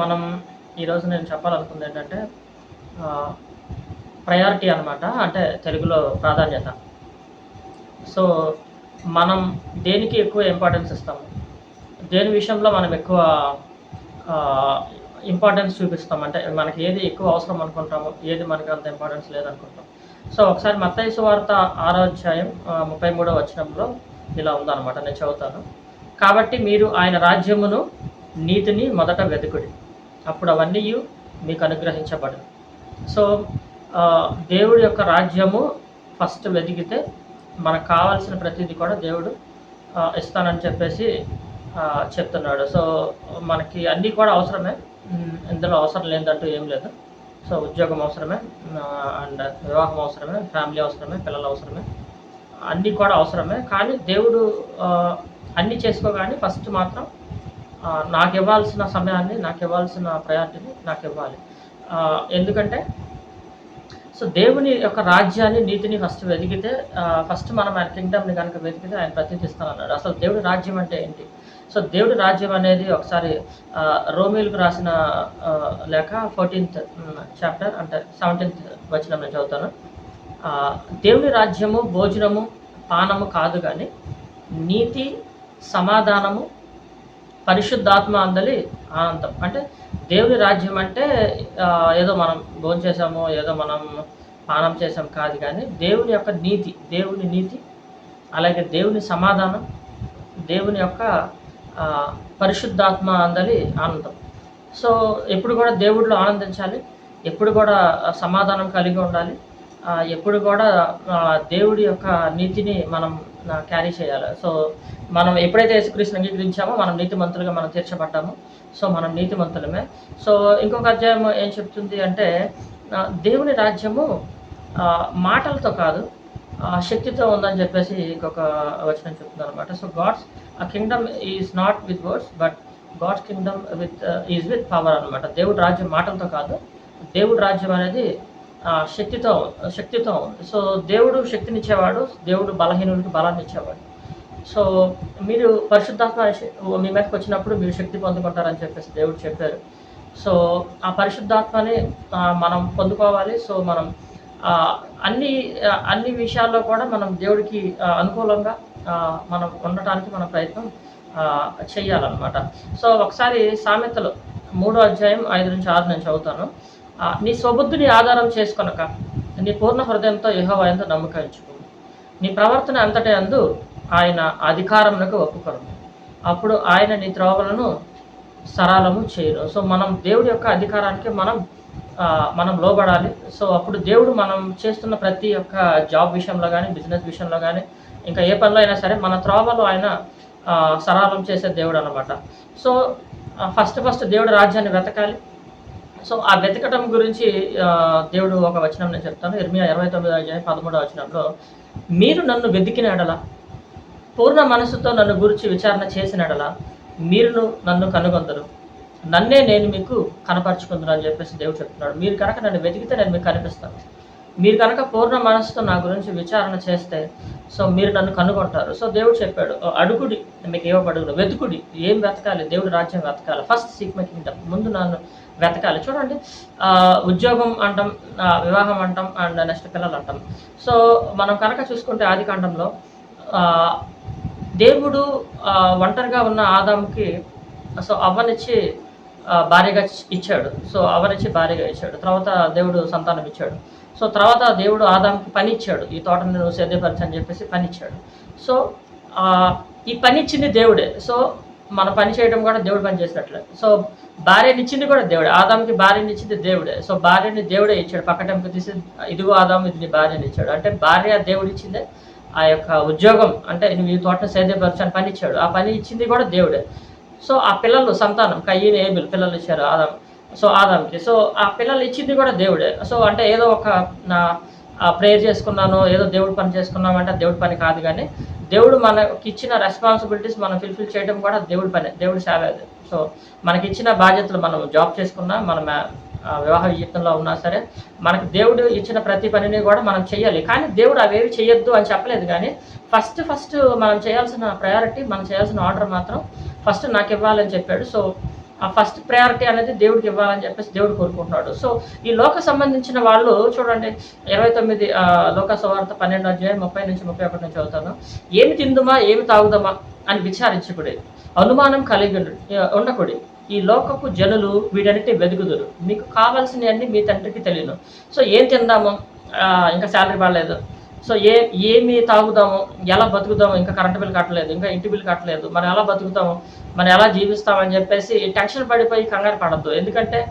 మనం ఈరోజు నేను చెప్పాలనుకుంది ఏంటంటే ప్రయారిటీ అనమాట అంటే తెలుగులో ప్రాధాన్యత. సో మనం దేనికి ఎక్కువ ఇంపార్టెన్స్ ఇస్తాము దేని విషయంలో మనం ఎక్కువ ఇంపార్టెన్స్ చూపిస్తాం? అంటే మనకి ఏది ఎక్కువ అవసరం అనుకుంటామో ఏది మనకి అంత ఇంపార్టెన్స్ లేదనుకుంటాం. సో ఒకసారి మత్తైసు వార్త ఆరో అధ్యాయం ముప్పై మూడో వచనంలో ఇలా ఉందన్నమాట నేను చదువుతాను. కాబట్టి మీరు ఆయన రాజ్యమును నీతిని మొదట వెతుకుడి. అప్పుడు అవన్నీ మీకు అనుగ్రహించబడు సో దేవుడి యొక్క రాజ్యము ఫస్ట్ వెతికితే మనకు కావాల్సిన ప్రతిదీ కూడా దేవుడు ఇస్తానని చెప్పేసి చెప్తున్నాడు. సో మనకి అన్నీ కూడా అవసరమే. ఇందులో అవసరం లేదంటూ ఏం లేదు. సో ఉద్యోగం అవసరమే అండ్ వివాహం అవసరమే ఫ్యామిలీ అవసరమే పిల్లలు అవసరమే. అన్నీ కూడా అవసరమే. కానీ దేవుడు అన్నీ చేసుకోగానే ఫస్ట్ మాత్రం నాకు ఇవ్వాల్సిన సమయాన్ని నాకు ఇవ్వాల్సిన ప్రయారిటీని నాకు ఇవ్వాలి ఎందుకంటే సో దేవుని యొక్క రాజ్యాన్ని నీతిని ఫస్ట్ వెతికితే ఫస్ట్ మనం ఆయన కింగ్డమ్ని కనుక వెతికితే ఆయన ప్రతిష్ఠిస్తానన్నాడు అసలు దేవుడి రాజ్యం అంటే ఏంటి? సో దేవుడి రాజ్యం అనేది ఒకసారి రోమిల్కు రాసిన లేఖ ఫోర్టీన్త్ చాప్టర్ అంటే సెవెంటీన్త్ వచ్చిన నేను చదువుతాను. దేవుడి దేవుని రాజ్యము భోజనము పానము కాదు కానీ నీతి సమాధానము పరిశుద్ధాత్మ అందలి ఆనందం. అంటే దేవుని రాజ్యం అంటే ఏదో మనం భోంచేసాము ఏదో మనం పానం చేసాం కాదు కానీ దేవుని యొక్క నీతి దేవుని నీతి అలాగే దేవుని సమాధానం దేవుని యొక్క పరిశుద్ధాత్మ అందలి ఆనందం. సో ఎప్పుడు కూడా దేవుడిలో ఆనందించాలి ఎప్పుడు కూడా సమాధానం కలిగి ఉండాలి ఎప్పుడు కూడా దేవుడి యొక్క నీతిని మనం క్యారీ చేయాలి. సో మనం ఎప్పుడైతే యేసుక్రీస్తుని అంగీకరించామో మనం నీతిమంతులుగా మనం తీర్చబడ్డాము. సో మనం నీతిమంతులమే. సో ఇంకొక అధ్యాయం ఏం చెప్తుంది అంటే దేవుని రాజ్యము మాటలతో కాదు శక్తితో ఉందని చెప్పేసి ఇంకొక వచనం చెప్తుంది అనమాట సో గాడ్స్ ఆ kingdom is not with words but God's kingdom with is with power అనమాట దేవుడి రాజ్యం మాటలతో కాదు దేవుడి రాజ్యం అనేది శక్తితో శక్తితో. ఉంది సో దేవుడు శక్తినిచ్చేవాడు దేవుడు బలహీనుడికి బలాన్ని ఇచ్చేవాడు సో మీరు పరిశుద్ధాత్మ మీ మీదకి వచ్చినప్పుడు మీరు శక్తి పొందుకుంటారని చెప్పేసి దేవుడు చెప్పారు. సో ఆ పరిశుద్ధాత్మని మనం పొందుకోవాలి. సో మనం అన్ని అన్ని విషయాల్లో కూడా మనం దేవుడికి అనుకూలంగా మనం ఉండటానికి మన ప్రయత్నం చేయాలన్నమాట. చెయ్యాలన్నమాట సో ఒకసారి సామెతలు మూడో అధ్యాయం ఐదు నుంచి ఆరు నుంచి చదువుతాను. నీ స్వబుద్ధిని ఆధారం చేసుకొనక నీ పూర్ణ హృదయంతో యెహోవా యందు నమ్మకం నీ ప్రవర్తన అంతటి అందు ఆయన అధికారమునకు ఒప్పుకొను అప్పుడు ఆయన నీ త్రోవలను సరళము చేయరు సో మనం దేవుడి యొక్క అధికారానికి మనం మనం లోబడాలి. సో అప్పుడు దేవుడు మనం చేస్తున్న ప్రతి ఒక్క జాబ్ విషయంలో కానీ బిజినెస్ విషయంలో కానీ ఇంకా ఏ పనిలో అయినా సరే మన త్రోవలు ఆయన సరాలం సరళం చేసే దేవుడు అనమాట సో ఫస్ట్ ఫస్ట్ దేవుడు రాజ్యాన్ని వెతకాలి. సో ఆ వెతకటం గురించి దేవుడు ఒక వచనం నేను చెప్తాను. ఇరవై ఇరవై తొమ్మిది అధ్యాయం పదమూడవ వచనంలో మీరు నన్ను వెతికిన ఎడల పూర్ణ మనసుతో నన్ను గురించి విచారణ చేసిన ఎడల మీరు నన్ను కనుగొందరు. నన్నే నేను మీకు కనపరుచుకుందును అని చెప్పేసి దేవుడు చెప్తున్నాడు. మీరు కనుక నన్ను వెతికితే నేను మీకు కనిపిస్తాను. మీరు కనుక పూర్ణ మనసుతో నా గురించి విచారణ చేస్తే సో మీరు నన్ను కనుగొంటారు. సో దేవుడు చెప్పాడు అడుగుడి మీకు ఇవ్వబడుగుడు వెతుకుడి ఏం వెతకాలి? దేవుడు రాజ్యం వెతకాలి. ఫస్ట్ సీక్ మై కింగ్డమ్ ముందు నన్ను వెతకాలి. చూడండి ఉద్యోగం అంటాం వివాహం అంటాం అండ్ నెక్స్ట్ పిల్లలు అంటాం. సో మనం కనుక చూసుకుంటే ఆది కాండంలో దేవుడు ఒంటరిగా ఉన్న ఆదాముకి సో అవ్వనిచ్చి భార్యగా ఇచ్చాడు. సో అవరిచి భార్యగా ఇచ్చాడు. తర్వాత దేవుడు సంతానం ఇచ్చాడు. సో తర్వాత దేవుడు ఆదాంకి పని ఇచ్చాడు. ఈ తోటను నువ్వు సేద్యపరచని చెప్పేసి పని ఇచ్చాడు. సో ఈ పని ఇచ్చింది దేవుడే. సో మన పని చేయడం కూడా దేవుడు పని చేసినట్లే. సో భార్యని ఇచ్చింది కూడా దేవుడే. ఆదాంకి భార్యని ఇచ్చింది దేవుడే. సో భార్యని దేవుడే ఇచ్చాడు. పక్కటంకి తీసి ఇదిగో ఆదాం ఇది నీ భార్యని ఇచ్చాడు. అంటే భార్య దేవుడు ఇచ్చిందే ఆ యొక్క ఉద్యోగం. అంటే నువ్వు ఈ తోటను సేద్యపరచని అని పని ఇచ్చాడు. ఆ పని ఇచ్చింది కూడా దేవుడే. సో ఆ పిల్లలు సంతానం కయ్యని ఏబిల్ పిల్లలు ఇచ్చారు ఆదాం సో ఆదాంకి. సో ఆ పిల్లలు ఇచ్చింది కూడా దేవుడే. సో అంటే ఏదో ఒక నా ప్రేయర్ చేసుకున్నాను ఏదో దేవుడు పని చేసుకున్నాం అంటే దేవుడి పని కాదు కానీ దేవుడు మనకి ఇచ్చిన రెస్పాన్సిబిలిటీస్ మనం ఫిల్ఫిల్ చేయడం కూడా దేవుడి పని దేవుడు సేవ అది. సో మనకి ఇచ్చిన బాధ్యతలు మనం జాబ్ చేసుకున్నా మనం వివాహ జీవితంలో ఉన్నా సరే మనకు దేవుడు ఇచ్చిన ప్రతి పనిని కూడా మనం చేయాలి కానీ దేవుడు అవేవి చేయొద్దు అని చెప్పలేదు కానీ ఫస్ట్ ఫస్ట్ మనం చేయాల్సిన ప్రయారిటీ మనం చేయాల్సిన ఆర్డర్ మాత్రం ఫస్ట్ నాకు ఇవ్వాలని చెప్పాడు. సో ఆ ఫస్ట్ ప్రయారిటీ అనేది దేవుడికి ఇవ్వాలని చెప్పేసి దేవుడు కోరుకుంటున్నాడు. సో ఈ లోక సంబంధించిన వాళ్ళు చూడండి ఇరవై తొమ్మిది లోక సువార్త పన్నెండు అధ్యాయం ముప్పై నుంచి ముప్పై ఒకటి నుంచి అవుతాను ఏమి తిందుమా ఏమి తాగుదామా అని విచారించకూడదు అనుమానం కలిగి ఉండకూడదు ఈ లోకపు జనులు వీడన్నిటి వెదుగుదురు మీకు కావాల్సినవన్నీ మీ తండ్రికి తెలియను. సో ఏం తిందాము? ఇంకా శాలరీ బాగాలేదు సో ఏ ఏమి తాగుదాము ఎలా బతుకుదాము ఇంకా కరెంట్ బిల్ కట్టలేదు ఇంకా ఇంటి బిల్ కట్టలేదు మనం ఎలా బతుకుతాము మనం ఎలా జీవిస్తామని చెప్పేసి టెన్షన్ పడిపోయి కంగారు పడద్దు. ఎందుకంటే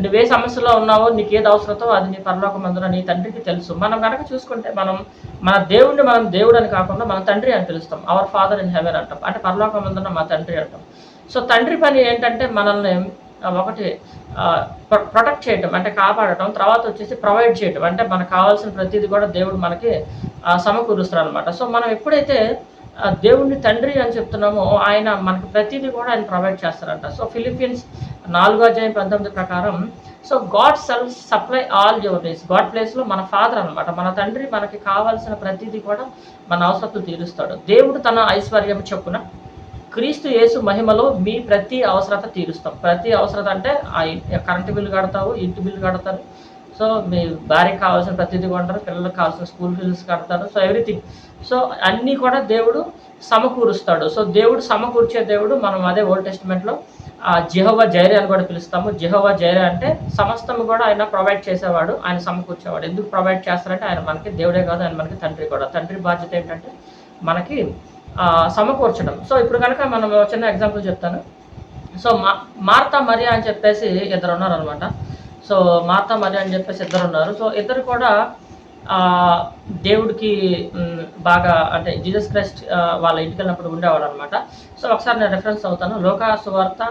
నువ్వే సమస్యలో ఉన్నావో నీకు ఏది అవసరమో అది నీ పరలోక మందున నీ తండ్రికి తెలుసు. మనం కనుక చూసుకుంటే మనం మన దేవుడిని మనం దేవుడు అని కాకుండా మన తండ్రి అని పిలుస్తాం. అవర్ ఫాదర్ ఇన్ హెవెన్ అంటాం. అంటే పరలోక మందున మా తండ్రి అంటాం. సో తండ్రి పని ఏంటంటే మనల్ని ఒకటి ప్రొటెక్ట్ చేయటం అంటే కాపాడటం తర్వాత వచ్చేసి ప్రొవైడ్ చేయటం అంటే మనకు కావాల్సిన ప్రతిదీ కూడా దేవుడు మనకి సమకూరుస్తారు అనమాట సో మనం ఎప్పుడైతే దేవుడిని తండ్రి అని చెప్తున్నామో ఆయన మనకు ప్రతిదీ కూడా ఆయన ప్రొవైడ్ చేస్తారంట సో ఫిలిపీన్స్ నాలుగో అధ్యాయం పంతొమ్మిది ప్రకారం so God shall supply all your days. God ప్లేస్లో మన ఫాదర్ అనమాట మన తండ్రి మనకి కావాల్సిన ప్రతిదీ కూడా మన అవసరతలు తీరుస్తాడు. దేవుడు తన ఐశ్వర్యం చెప్పున క్రీస్తు యేసు మహిమలో మీ ప్రతి అవసరత తీరుస్తాం. ప్రతి అవసరత అంటే ఆ కరెంటు బిల్లు కడతావు ఇంటి బిల్లు కడతారు. సో మీ భార్యకి కావాల్సిన ప్రతిదీ కొంటారు పిల్లలకు కావాల్సిన స్కూల్ ఫీజెస్ కడతారు. So everything. సో అన్నీ కూడా దేవుడు సమకూరుస్తాడు. సో దేవుడు సమకూర్చే దేవుడు మనం అదే ఓల్డ్ టెస్ట్మెంట్లో ఆ జిహోవా జైరే అని కూడా పిలుస్తాము. జిహోవా జైరే అంటే సమస్తము కూడా ఆయన ప్రొవైడ్ చేసేవాడు ఆయన సమకూర్చేవాడు. ఎందుకు ప్రొవైడ్ చేస్తారంటే ఆయన మనకి దేవుడే కాదు ఆయన మనకి తండ్రి కూడా. తండ్రి బాధ్యత ఏంటంటే మనకి సమకూర్చడం. సో ఇప్పుడు కనుక మనం చిన్న ఎగ్జాంపుల్ చెప్తాను. సో మా మార్తా మరియా అని చెప్పేసి ఇద్దరు ఉన్నారు అనమాట సో మార్తా మరియా అని చెప్పేసి ఇద్దరు ఉన్నారు సో ఇద్దరు కూడా దేవుడికి బాగా అంటే జీసస్ క్రైస్ట్ వాళ్ళ ఇంటికి వెళ్ళినప్పుడు ఉండేవాడు అనమాట సో ఒకసారి నేను రెఫరెన్స్ అవుతాను. లోకా సువార్త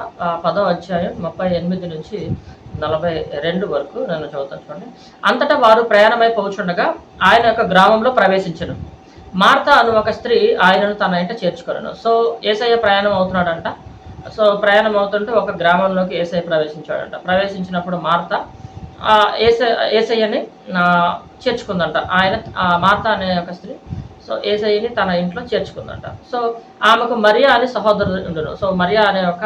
పదో అధ్యాయం ముప్పై ఎనిమిది నుంచి నలభై రెండు వరకు నేను చదువుతాను చూడండి. అంతటా వారు ప్రయాణమై పోచుండగా ఆయన యొక్క గ్రామంలో ప్రవేశించను. మార్త అను ఒక స్త్రీ ఆయనను తన ఇంట చేర్చుకొనను. సో ఏసయ్య ప్రయాణం అవుతున్నాడంట. సో ప్రయాణం అవుతుంటే ఒక గ్రామంలోకి ఏసఐ ప్రవేశించాడంట. ప్రవేశించినప్పుడు మార్త ఏసై ఏసయ్యని చేర్చుకుందంట. ఆయన ఆ, మార్త అనే ఒక స్త్రీ సో ఏసయ్యని తన ఇంట్లో చేర్చుకుందంట. సో ఆమెకు మరియా అని సహోదరుడు ఉండును. సో మరియా అనే ఒక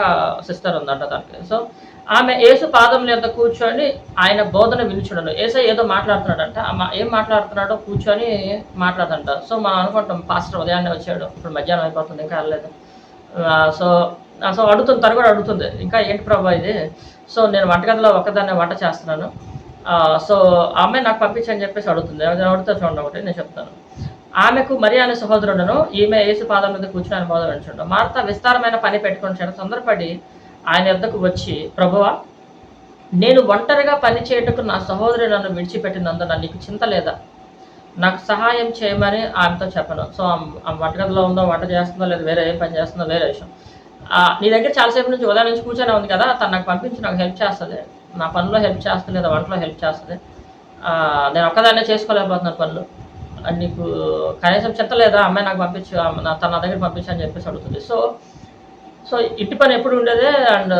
సిస్టర్ ఉందంట దానికి. సో ఆమె ఏసు పాదం యొక్క కూర్చొని ఆయన బోధన వినిచుడను. ఏసై ఏదో మాట్లాడుతున్నాడంట. మా- ఏం మాట్లాడుతున్నాడో కూర్చొని మాట్లాడుతుంట సో మనం అనుకుంటాం పాస్టర్ ఉదయాన్నే వచ్చాడు. ఇప్పుడు మధ్యాహ్నం అయిపోతుంది ఇంకా వెళ్ళలేదు. సో సో అడుగుతుంది తను కూడా అడుగుతుంది. ఇంకా ఏంటి ప్రభా ఇది? సో నేను వంటగదిలో ఒక్కదాన్నే వంట చేస్తున్నాను. సో ఆమె నాకు పంపించని చెప్పేసి అడుగుతుంది. అడుగుతా చూడండి ఒకటి నేను చెప్తాను. ఆమెకు మరి అనే సహోదరుడును. ఈమె యేసు పాదం మీద కూర్చుని బోధన బోధ మార్త విస్తారమైన పని పెట్టుకుని చాలా తొందరపడి ఆయన వద్దకు వచ్చి ప్రభువా నేను ఒంటరిగా పనిచేయటకు నా సహోదరి నన్ను విడిచిపెట్టినందున నీకు చింత లేదా? నాకు సహాయం చేయమని ఆమెతో చెప్పను. సో ఆ వంటగదిలో ఉందో వంట చేస్తుందో లేదా వేరే ఏం పని చేస్తుందో వేరే విషయం. నీ దగ్గర చాలాసేపు నుంచి ఉదయం నుంచి కూర్చొని ఉంది కదా తను నాకు పంపించి నాకు హెల్ప్ చేస్తుంది. నా పనిలో హెల్ప్ చేస్తుంది లేదా వంటలో హెల్ప్ చేస్తుంది. నేను ఒక్కదాన్నే చేసుకోలేకపోతున్నాను పనులు. నీకు కనీసం చింత లేదా? అమ్మాయి నాకు పంపించు ఆమె తన నా దగ్గర పంపించు అని చెప్పేసి అడుగుతుంది. సో సో ఇంటి పని ఎప్పుడు ఉండేదే? అండ్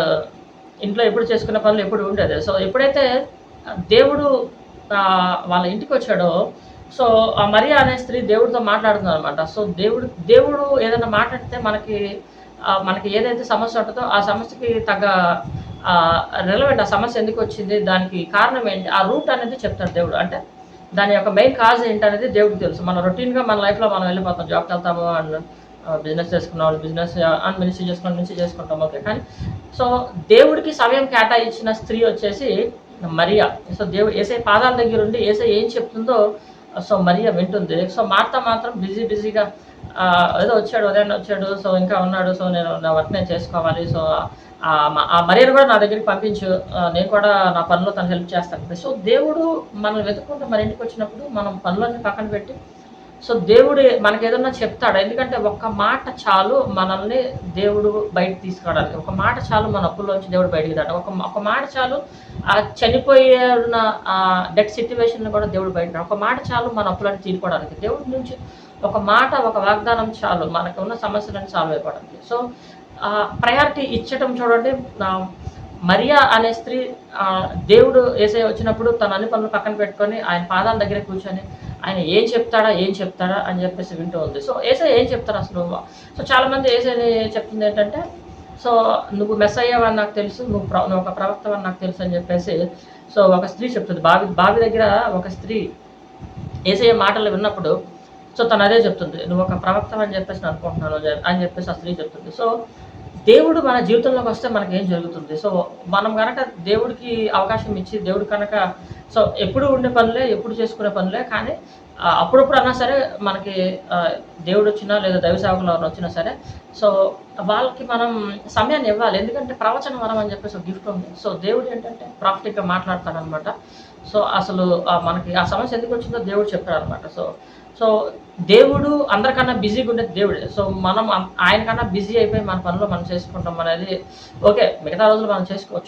ఇంట్లో ఎప్పుడు చేసుకునే పనులు ఎప్పుడు ఉండేదే? సో ఎప్పుడైతే దేవుడు వాళ్ళ ఇంటికి వచ్చాడో సో ఆ మరియా అనే స్త్రీ దేవుడితో మాట్లాడుతుంది అనమాట సో దేవుడు దేవుడు ఏదైనా మాట్లాడితే మనకి మనకి ఏదైతే సమస్య ఉంటుందో ఆ సమస్యకి తగ్గ రిలవెంట్ ఆ సమస్య ఎందుకు వచ్చింది? దానికి కారణం ఏంటి? ఆ రూట్ అనేది చెప్తాడు దేవుడు. అంటే దాని యొక్క మెయిన్ కాజ్ ఏంటనేది దేవుడికి తెలుసు. మన రొటీన్గా మన లైఫ్లో మనం వెళ్ళిపోతాం జాబ్కి వెళ్తాము అండ్ బిజినెస్ చేసుకున్న వాళ్ళు బిజినెస్ అండ్ మినిస్ట్రీ చేసుకున్న నుంచి చేసుకుంటాం ఓకే కానీ సో దేవుడికి సమయం కేటాయించిన స్త్రీ వచ్చేసి మరియా. సో దేవుడు ఏసై పాదాల దగ్గర ఉండి ఏసై ఏం చెప్తుందో సో మరియా వింటుంది. సో మార్త మాత్రం బిజీ బిజీగా ఏదో వచ్చాడు ఉదయం వచ్చాడు సో ఇంకా ఉన్నాడు సో నేను నా వర్క్ నేను చేసుకోవాలి సో ఆ మరియను కూడా నా దగ్గరికి పంపించు నేను కూడా నా పనిలో తను హెల్ప్ చేస్తాను. సో దేవుడు మనం వెతుక్కుంటూ మన ఇంటికి వచ్చినప్పుడు మనం పనులన్నీ పక్కన పెట్టి సో దేవుడు మనకి ఏదన్నా చెప్తాడు? ఎందుకంటే ఒక్క మాట చాలు మనల్ని దేవుడు బయట తీసుకురావడానికి ఒక మాట చాలు మన అప్పుల్లోంచి దేవుడు బయటికి దాట ఒక ఒక మాట చాలు ఆ చనిపోయే ఉన్న డెత్ సిచ్యువేషన్ కూడా దేవుడు బయట ఒక మాట చాలు మన అప్పులను తీరుకోవడానికి దేవుడి నుంచి ఒక మాట ఒక వాగ్దానం చాలు మనకు ఉన్న సమస్యలను సాల్వ్ అయిపోవడానికి. సో ప్రయారిటీ ఇచ్చటం చూడండి. మరియా అనే స్త్రీ దేవుడు ఏసై వచ్చినప్పుడు తన అన్ని పనులు పక్కన పెట్టుకొని ఆయన పాదాల దగ్గర కూర్చొని ఆయన ఏం చెప్తాడా ఏం చెప్తాడా అని చెప్పేసి వింటూ ఉంది. సో ఏసై ఏం చెప్తారు అసలు? సో చాలామంది ఏసైని చెప్తుంది ఏంటంటే సో నువ్వు మెస్ అయ్యావని నాకు తెలుసు నువ్వు ప్ర- నువ్వు ఒక ప్రవక్త అని నాకు తెలుసు అని చెప్పేసి సో ఒక స్త్రీ చెప్తుంది. బావి బావి దగ్గర ఒక స్త్రీ ఏసయ్య మాటలు విన్నప్పుడు సో తను అదే చెప్తుంది. నువ్వు ఒక ప్రవక్త అని చెప్పేసి నేను అనుకుంటున్నాను అని అని చెప్పేసి ఆ స్త్రీ చెప్తుంది. సో దేవుడు మన జీవితంలోకి వస్తే మనకి ఏం జరుగుతుంది? సో మనం కనుక దేవుడికి అవకాశం ఇచ్చి దేవుడు కనుక సో ఎప్పుడు ఉండే పనులే ఎప్పుడు చేసుకునే పనులే కానీ అప్పుడప్పుడు అన్నా సరే మనకి దేవుడు వచ్చినా లేదా దైవ సేవకులు ఎవరు వచ్చినా సరే సో వాళ్ళకి మనం సమయాన్ని ఇవ్వాలి. ఎందుకంటే ప్రవచన వరం అని చెప్పేసి ఒక గిఫ్ట్ ఉంది. సో దేవుడు ఏంటంటే ప్రాఫిట్గా మాట్లాడతాడనమాట. సో అసలు మనకి ఆ సమస్య ఎందుకు వచ్చిందో దేవుడు చెప్పాడు అనమాట సో సో దేవుడు అందరికన్నా బిజీగా ఉండేది దేవుడే. సో మనం ఆయన కన్నా బిజీ అయిపోయి మన పనులు మనం చేసుకుంటాం అనేది ఓకే మిగతా రోజులు మనం చేసుకోవచ్చు.